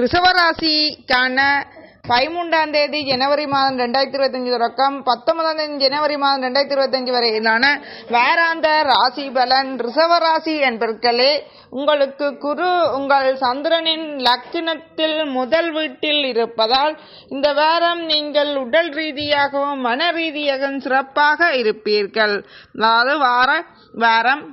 ரிஷவராசிக்கான பதிமூன்றாம் தேதி ஜனவரி மாதம் ரெண்டாயிரத்தி இருபத்தஞ்சு தொடக்கம். பத்தொன்பதாம் தேதி ஜனவரி மாதம் ரெண்டாயிரத்தி இருபத்தஞ்சு வரையிலான வாராந்த ராசி பலன் ரிசவராசி என்பர்களே உங்களுக்கு குரு உங்கள் சந்திரனின் லக்னத்தில் முதல் வீட்டில் இருப்பதால் இந்த வாரம் நீங்கள் உடல் ரீதியாகவும் மன ரீதியாகவும் சிறப்பாக இருப்பீர்கள். அதாவது வார வாரம்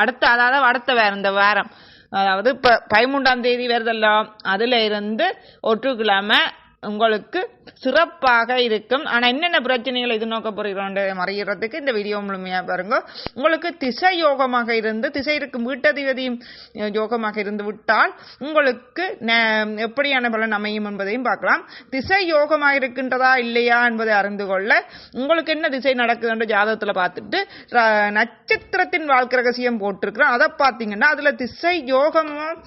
அடுத்த அதாவது அடுத்த வாரம் இந்த வாரம். அதாவது இப்போ பதிமூன்றாம் தேதி வருதெல்லாம் அதில் இருந்து ஒற்றுக்கிழமை உங்களுக்கு சிறப்பாக இருக்கும். ஆனால் என்னென்ன பிரச்சனைகளை எதிர்நோக்க போகிறோம் மறைகிறதுக்கு இந்த வீடியோ முழுமையாக பாருங்க. உங்களுக்கு திசை யோகமாக இருந்து திசை இருக்கும் வீட்டதிபதியும் யோகமாக இருந்து விட்டால் உங்களுக்கு ந- எப்படியான பலன் அமையும் என்பதையும் பார்க்கலாம். திசை யோகமாக இருக்கின்றதா இல்லையா என்பதை அறிந்து கொள்ள உங்களுக்கு என்ன திசை நடக்குதுன்ற ஜாதகத்தில் பார்த்துட்டு நட்சத்திரத்தின் வாழ்க்கை ரகசியம் போட்டிருக்கிறோம். அதை பார்த்தீங்கன்னா அதில் திசை யோகமோ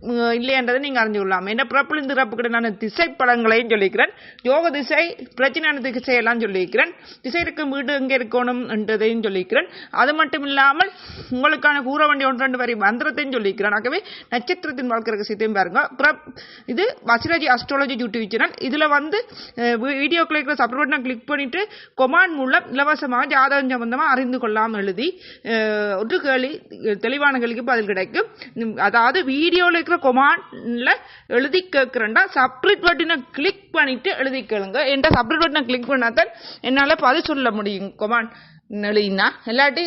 இல்லையன்றதை நீங்கள் அறிஞ்சு கொள்ளலாம். என்ன பிறப்பிலிருந்து இறப்புக்கிட்ட நான் திசை பலங்களையும் சொல்லிக்கிறேன். யோக திசை பிரச்சனையான திசை எல்லாம் சொல்லியிருக்கிறேன். திசை இருக்கும் வீடு எங்கே இருக்கணும் என்றதையும் சொல்லியிருக்கிறேன். அது மட்டும் இல்லாமல் உங்களுக்கான கூற வேண்டிய ஒன்று ரெண்டு வரை மந்திரத்தையும் சொல்லியிருக்கிறேன். ஆகவே நட்சத்திரத்தின் வாழ்க்கை ரகசியத்தையும் பாருங்க. அப்புறம் இது வசிராஜி அஸ்ட்ராலஜி யூடியூப் சேனல் இதில் வந்து வீடியோ கிளிக்கிற சப்ஸ்கிரைப் கிளிக் பண்ணிட்டு கொமான் மூலம் இலவசமாக ஜாதகம் சம்பந்தமாக அறிந்து கொள்ளாமல் எழுதி ஒரு கேள்வி தெளிவான கேள்விக்கு பதில் கிடைக்கும். அதாவது வீடியோவில் இருக்கிற கொமான்ல எழுதி கேட்குறேன்டா சப்ரிட் பட்டனை கிளிக் பண்ணிட்டு எழுதி கேளுங்க. என்கிட்ட சப்மிட் பட்டனை கிளிக் பண்ணாதான் என்னால் பதில் சொல்ல முடியும். கொமாண்ட் எழுதினா இல்லாட்டி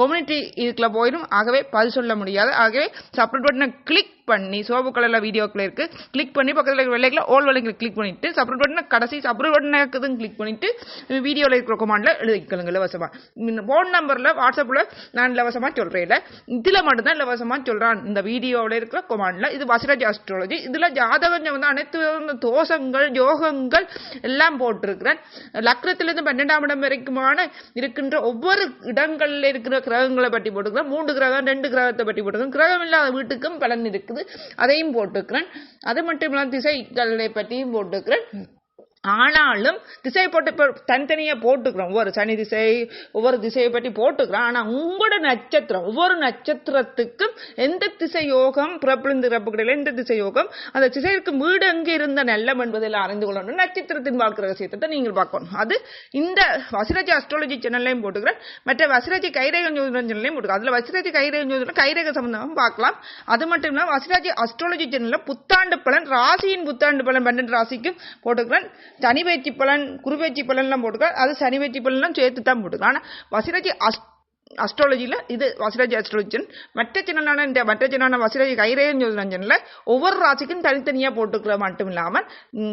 கம்யூனிட்டி இதுக்குள்ள போயிடும். ஆகவே பதில் சொல்ல முடியாது. ஆகவே சப்ரேட் பட்டனை கிளிக் பண்ணி சோப்பு கலரில் வீடியோக்குள்ள இருக்கு கிளிக் பண்ணி பக்கத்தில் இருக்கிற வெள்ளைக்கில் ஓல் வெள்ளைக்கில் கிளிக் பண்ணிட்டு சப்ரூட் பட்டனை கடைசி சப்ரூட் பட்டன் இருக்குதுன்னு கிளிக் பண்ணிட்டு வீடியோவில் இருக்கிற கமாண்டில் எழுதிக்கலுங்க இலவசமாக ஃபோன் நம்பரில் வாட்ஸ்அப்பில் நான் இலவசமாக சொல்கிறேன் இதில் மட்டும்தான் இலவசமாக சொல்கிறான் இந்த வீடியோவில் இருக்கிற கொமாண்டில் இது வசிராஜ் அஸ்ட்ராலஜி இதில் ஜாதகம் வந்து அனைத்து தோஷங்கள் யோகங்கள் எல்லாம் போட்டிருக்கிறேன். லக்னத்திலிருந்து பன்னெண்டாம் இடம் வரைக்குமான இருக்கின்ற ஒவ்வொரு இடங்களில் இருக்கிற கிரகங்களை பற்றி போட்டுக்கிறேன். மூன்று கிரகம் ரெண்டு கிரகத்தை பற்றி போட்டுக்கிறேன். கிரகம் இல்லாத வீட்டுக்கும் பலன் இருக்குது அதையும் போட்டுக்கிறேன். அது மட்டும் இல்லாமல் திசைகளை பற்றியும் போட்டுக்கிறேன். ஆனாலும் திசை போட்டு இப்போ தனித்தனியாக போட்டுக்கிறோம். ஒவ்வொரு சனி திசை ஒவ்வொரு திசையை பற்றி போட்டுக்கிறோம். ஆனால் உங்களோட நட்சத்திரம் ஒவ்வொரு நட்சத்திரத்துக்கும் எந்த திசை யோகம் பிறப்பிழந்திறப்பு கிடையாது எந்த திசை யோகம் அந்த திசைக்கு வீடு எங்கே இருந்த நல்லம் என்பதில் அறிந்து கொள்ளணும். நட்சத்திரத்தின் வாழ்க்கை ரகசியத்தை நீங்கள் பார்க்கணும். அது இந்த வசிரஜி அஸ்ட்ராலஜி சேனல்லையும் போட்டுக்கிறேன். மற்ற வசிரஜி கைரேகம் ஜோதிடம் சேனல்லையும் போட்டுக்கிறேன். அதில் வசிரஜி கைரேகம் ஜோதிடம் கைரேக சம்பந்தமாக பார்க்கலாம். அது மட்டும் இல்லாமல் வசிராஜி அஸ்ட்ராலஜி சேனலில் புத்தாண்டு பலன் ராசியின் புத்தாண்டு பலன் பன்னெண்டு ராசிக்கும் போட்டுக்கிறேன். சனி வேட்டி பலன் குரு பலன்லாம் போட்டுக்க அது சனி வேட்டி பலன்லாம் சேர்த்து தான் போட்டுக்கிறேன் ஆனால் வசிராஜி அஸ் அஸ்ட்ராலஜியில் இது வசிரஜி அஸ்ட்ரோஜன் மற்ற சேனலான இந்த மற்ற சேனலான வசிரஜி கைரேகன் ஜோதிடஞ்சனில் ஒவ்வொரு ராசிக்கும் தனித்தனியாக போட்டுக்கிற மட்டும் இல்லாமல்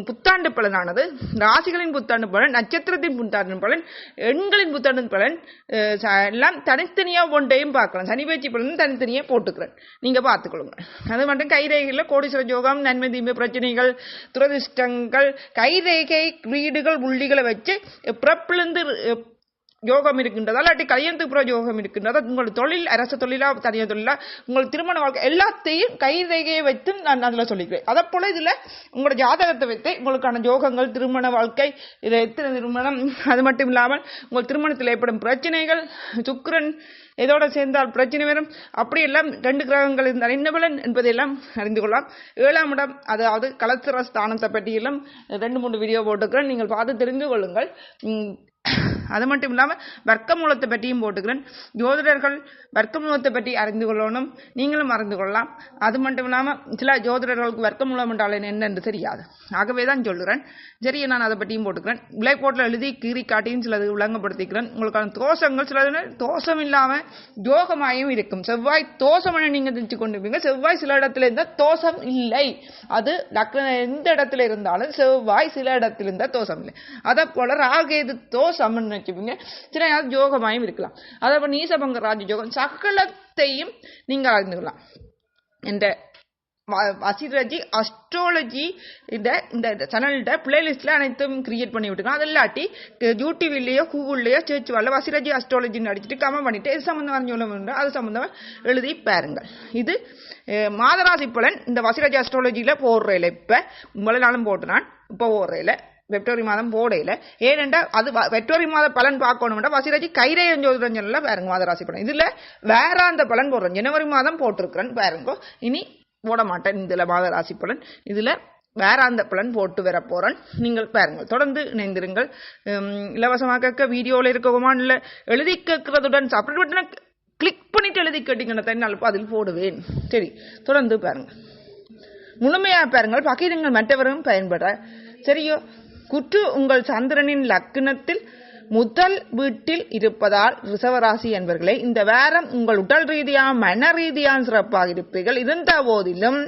புத்தாண்டு பலனானது ராசிகளின் புத்தாண்டு பலன் நட்சத்திரத்தின் புத்தாண்டு பலன் எண்களின் புத்தாண்டு பலன் எல்லாம் தனித்தனியாக ஒன்றையும் பார்க்கலாம். சனி பேச்சு பலன் தனித்தனியாக போட்டுக்கிறேன். நீங்கள் பார்த்துக்கொள்ளுங்க. அது மட்டும் கைரேகையில் கோடீஸ்வர ஜோகம் நன்மை தீமை பிரச்சனைகள் துரதிர்ஷ்டங்கள் கைரேகை வீடுகள் உள்ளிகளை வச்சு பிறப்பிலிருந்து யோகம் இருக்கின்றதா இல்லாட்டி கல்யாணத்துக்கு புற யோகம் இருக்கின்றதா. உங்கள் தொழில் அரசு தொழிலா தனியார் தொழிலா உங்கள் திருமண வாழ்க்கை எல்லாத்தையும் கைரேகையை வைத்து நான் அதில் சொல்லிக்கிறேன். அதை போல இதில் உங்களோட ஜாதகத்தை வைத்து உங்களுக்கான யோகங்கள் திருமண வாழ்க்கை இதை எத்தனை திருமணம் அது மட்டும் இல்லாமல் உங்கள் திருமணத்தில் ஏற்படும் பிரச்சனைகள் சுக்கரன் இதோட சேர்ந்தால் பிரச்சனை வரும். அப்படியெல்லாம் ரெண்டு கிரகங்கள் இருந்தால் என்னபலன் என்பதையெல்லாம் அறிந்து கொள்ளலாம். ஏழாம் இடம் அதாவது கலத்திர ஸ்தானத்தை பற்றியெல்லாம் ரெண்டு மூணு வீடியோ போட்டுக்கிறேன். நீங்கள் பார்த்து தெரிந்து கொள்ளுங்கள். அது மட்டும் இல்லாமல் வர்க்க மூலத்தை பற்றியும் போட்டுக்கிறேன். ஜோதிடர்கள் வர்க்க மூலத்தை பற்றி அறிந்து கொள்ளணும். நீங்களும் அறிந்து கொள்ளலாம். அது மட்டும் இல்லாமல் சில ஜோதிடர்களுக்கு வர்க்க மூலம் என்றால் என்னென்று தெரியாது. ஆகவே தான் சொல்கிறேன் சரி நான் அதை பற்றியும் போட்டுக்கிறேன். விலை போட்டில் எழுதி கீறி காட்டியும் சிலது விளங்கப்படுத்திக்கிறேன். உங்களுக்கான தோஷங்கள் சிலது தோஷம் இல்லாமல் யோகமாயும் இருக்கும். செவ்வாய் தோஷம் நீங்கள் தெரிஞ்சு கொண்டிருப்பீங்க. செவ்வாய் சில இடத்துல இருந்தால் தோஷம் இல்லை. அது லக்ன எந்த இடத்துல இருந்தாலும் செவ்வாய் சில இடத்துல இருந்தால் தோஷம் இல்லை. அதை போல ராகேது தோஷம்னு வச்சுப்பீங்க சில நேரம் யோகமாயும் இருக்கலாம். அதை போல் நீசபங்க ராஜ யோகம் சகலத்தையும் நீங்கள் அறிந்துக்கலாம். இந்த வ- வசிரஜி அஸ்ட்ராலஜி இந்த இந்த சேனல்கிட்ட பிளேலிஸ்ட்ல அனைத்தும் கிரியேட் பண்ணி விட்டுருக்கோம் அது இல்லாட்டி யூடியூப்லேயோ கூகுள்லேயோ சேர்ச் வரல வசிரஜி அஸ்ட்ராலஜின்னு அடிச்சுட்டு கமெண்ட் பண்ணிட்டு இது சம்மந்தமாக சொல்ல வேண்டும் அது சம்மந்தமாக எழுதி பாருங்கள். இது மாதராசி பலன் இந்த வசிரஜி அஸ்ட்ராலஜியில் போடுறதில்ல இப்போ. இவ்வளோ நாளும் போட்டு நான் இப்போ போடுறதில்ல பெப்ரவரி மாதம் போடையில். ஏனெண்டா அது வ- மாத பலன் பார்க்கணும்னா வசிராஜி கைரேயம் ஜோதிரஞ்சனில் பாருங்க மாதராசி பலன். இதில் வேற அந்த பலன் போடுறேன் ஜனவரி மாதம் போட்டிருக்கிறேன் பாருங்க. இனி போட மாட்டேன் இதில் மாத ராசி பலன். இதில் வேறாந்த பலன் போட்டு வர போகிறேன் நீங்கள் பாருங்கள் தொடர்ந்து இணைந்திருங்கள். இலவசமாக கேட்க வீடியோவில் இருக்கவுமான்ல எழுதி கேட்கறதுடன் சப்ரேட் பட்டனை கிளிக் பண்ணிட்டு எழுதி கேட்டீங்கன்னா தான் நான் அதில் போடுவேன். சரி தொடர்ந்து பாருங்கள் முழுமையாக பாருங்கள் பகிரங்கள் மற்றவரும் பயன்பட சரியோ? குற்று உங்கள் சந்திரனின் லக்னத்தில் முதல் வீட்டில் இருப்பதால் ரிசவராசி என்பர்களே இந்த வேரம் உங்கள் உடல் ரீதியாக மன ரீதியாக சிறப்பாக இருப்பீர்கள். இருந்த போதிலும்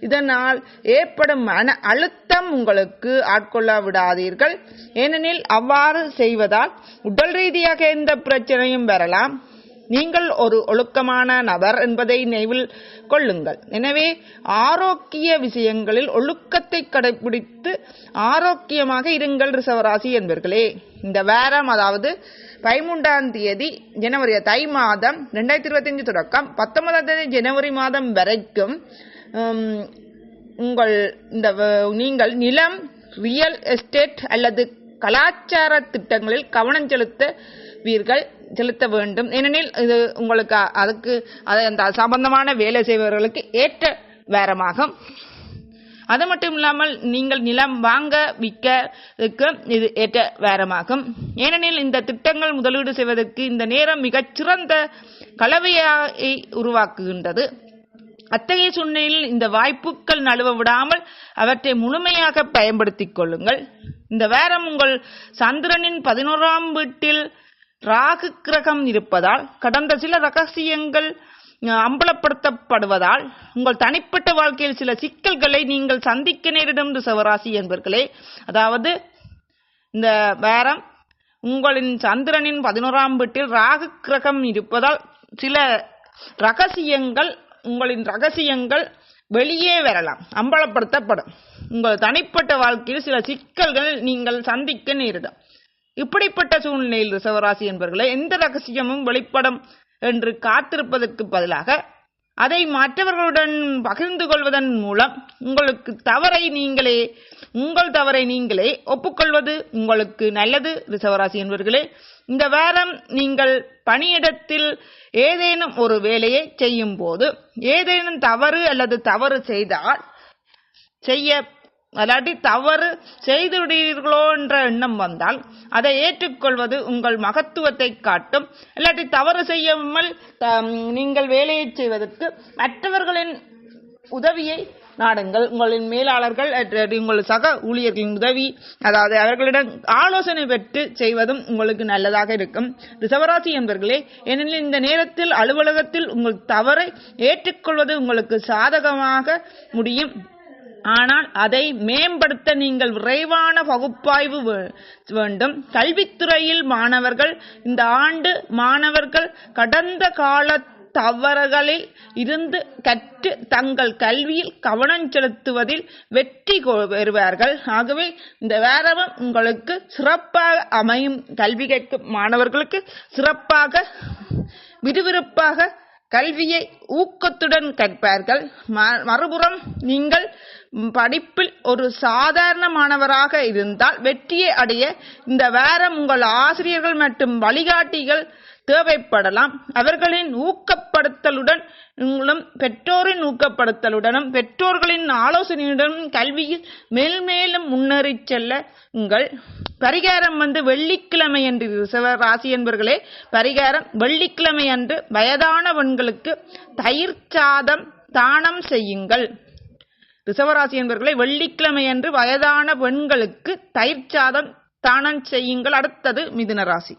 இதனால் ஏற்படும் மன அழுத்தம் உங்களுக்கு ஆட்கொள்ள விடாதீர்கள். ஏனெனில் அவ்வாறு செய்வதால் உடல் ரீதியாக எந்த பிரச்சனையும் வரலாம். நீங்கள் ஒரு ஒழுக்கமான நபர் என்பதை நினைவில் கொள்ளுங்கள். எனவே ஆரோக்கிய விஷயங்களில் ஒழுக்கத்தை கடைபிடித்து ஆரோக்கியமாக இருங்கள் ரிசவராசி என்பர்களே. இந்த வாரம் அதாவது பதிமூன்றாம் தேதி ஜனவரி தை மாதம் ரெண்டாயிரத்தி இருபத்தஞ்சு தொடக்கம் பத்தொன்பதாம் தேதி ஜனவரி மாதம் வரைக்கும் உங்கள் இந்த வ- நீங்கள் நிலம் ரியல் எஸ்டேட் அல்லது கலாச்சார திட்டங்களில் கவனம் செலுத்துவீர்கள். செலுத்த வேண்டும். ஏனெனில் இது உங்களுக்கு அதுக்கு அது அந்த சம்பந்தமான வேலை செய்பவர்களுக்கு ஏற்ற வேரமாகும் அது மட்டும் இல்லாமல் நீங்கள் நிலம் வாங்க விற்க இது ஏற்ற வேரமாகும் ஏனெனில் இந்த திட்டங்கள் முதலீடு செய்வதற்கு இந்த நேரம் மிகச் சிறந்த கலவையை உருவாக்குகின்றது. அத்தகைய சூழ்நிலையில் இந்த வாய்ப்புகள் நழுவ விடாமல் அவற்றை முழுமையாக பயன்படுத்திக் கொள்ளுங்கள். இந்த வேரம் உங்கள் சந்திரனின் பதினோராம் வீட்டில் ராகு கிரகம் இருப்பதால் கடந்த சில ரகசியங்கள் அம்பலப்படுத்தப்படுவதால் உங்கள் தனிப்பட்ட வாழ்க்கையில் சில சிக்கல்களை நீங்கள் சந்திக்க நேரிடும் ரிசவராசி என்பர்களே அதாவது இந்த வாரம் உங்களின் சந்திரனின் பதினோராம் வீட்டில் ராகு கிரகம் இருப்பதால் சில ரகசியங்கள் உங்களின் ரகசியங்கள் வெளியே வரலாம் அம்பலப்படுத்தப்படும். உங்கள் தனிப்பட்ட வாழ்க்கையில் சில சிக்கல்கள் நீங்கள் சந்திக்க நேரிடும் இப்படிப்பட்ட சூழ்நிலையில் ரிசவராசி என்பவர்களே எந்த ரகசியமும் வெளிப்படம் என்று காத்திருப்பதற்கு பதிலாக அதை மற்றவர்களுடன் பகிர்ந்து கொள்வதன் மூலம் உங்களுக்கு தவறை நீங்களே உங்கள் தவறை நீங்களே ஒப்புக்கொள்வது உங்களுக்கு நல்லது ரிசவராசி என்பவர்களே இந்த வாரம் நீங்கள் பணியிடத்தில் ஏதேனும் ஒரு வேலையை செய்யும் போது ஏதேனும் தவறு அல்லது தவறு செய்தால் செய்ய அல்லாட்டி தவறு செய்துவிடுவீர்களோ என்ற எண்ணம் வந்தால் அதை ஏற்றுக்கொள்வது உங்கள் மகத்துவத்தை காட்டும். இல்லாட்டி தவறு செய்யாமல் த- நீங்கள் வேலையை செய்வதற்கு மற்றவர்களின் உதவியை நாடுங்கள். உங்களின் மேலாளர்கள் உங்கள் சக ஊழியர்களின் உதவி அதாவது அவர்களிடம் ஆலோசனை பெற்று செய்வதும் உங்களுக்கு நல்லதாக இருக்கும். ரிசவராசி என்பர்களே ஏனெனில் இந்த நேரத்தில் அலுவலகத்தில் உங்கள் தவறை ஏற்றுக்கொள்வது உங்களுக்கு சாதகமாக முடியும். ஆனால் அதை மேம்படுத்த நீங்கள் விரைவான பகுப்பாய்வு வே- வேண்டும். கல்வித்துறையில் மாணவர்கள் இந்த ஆண்டு மாணவர்கள் கடந்த கால தவறுகளில் இருந்து கற்று தங்கள் கல்வியில் கவனம் செலுத்துவதில் வெற்றி பெறுவார்கள். ஆகவே இந்த வேரவம் உங்களுக்கு சிறப்பாக அமையும். கல்வி கேட்கும் மாணவர்களுக்கு சிறப்பாக விறுவிறுப்பாக கல்வியை ஊக்கத்துடன் கற்பார்கள் ம- மறுபுறம் நீங்கள் படிப்பில் ஒரு சாதாரண மாணவராக இருந்தால் வெற்றியை அடைய இந்த வாரம் உங்கள் ஆசிரியர்கள் மற்றும் வழிகாட்டிகள் தேவைப்படலாம். அவர்களின் ஊக்கப்படுத்தலுடன் பெற்றோரின் ஊக்கப்படுத்தலுடனும் பெற்றோர்களின் ஆலோசனையுடனும் கல்வியில் மேல்மேலும் முன்னேறிச் செல்ல உங்கள் பரிகாரம் வந்து வெள்ளிக்கிழமை அன்று ரிசவ ராசி என்பர்களே பரிகாரம் வெள்ளிக்கிழமை அன்று வயதான பெண்களுக்கு தயிர் சாதம் தானம் செய்யுங்கள். ரிசவராசி என்பவர்களை வெள்ளிக்கிழமை அன்று வயதான பெண்களுக்கு தயிர் சாதம் தானம் செய்யுங்கள். அடுத்தது மிதுன ராசி.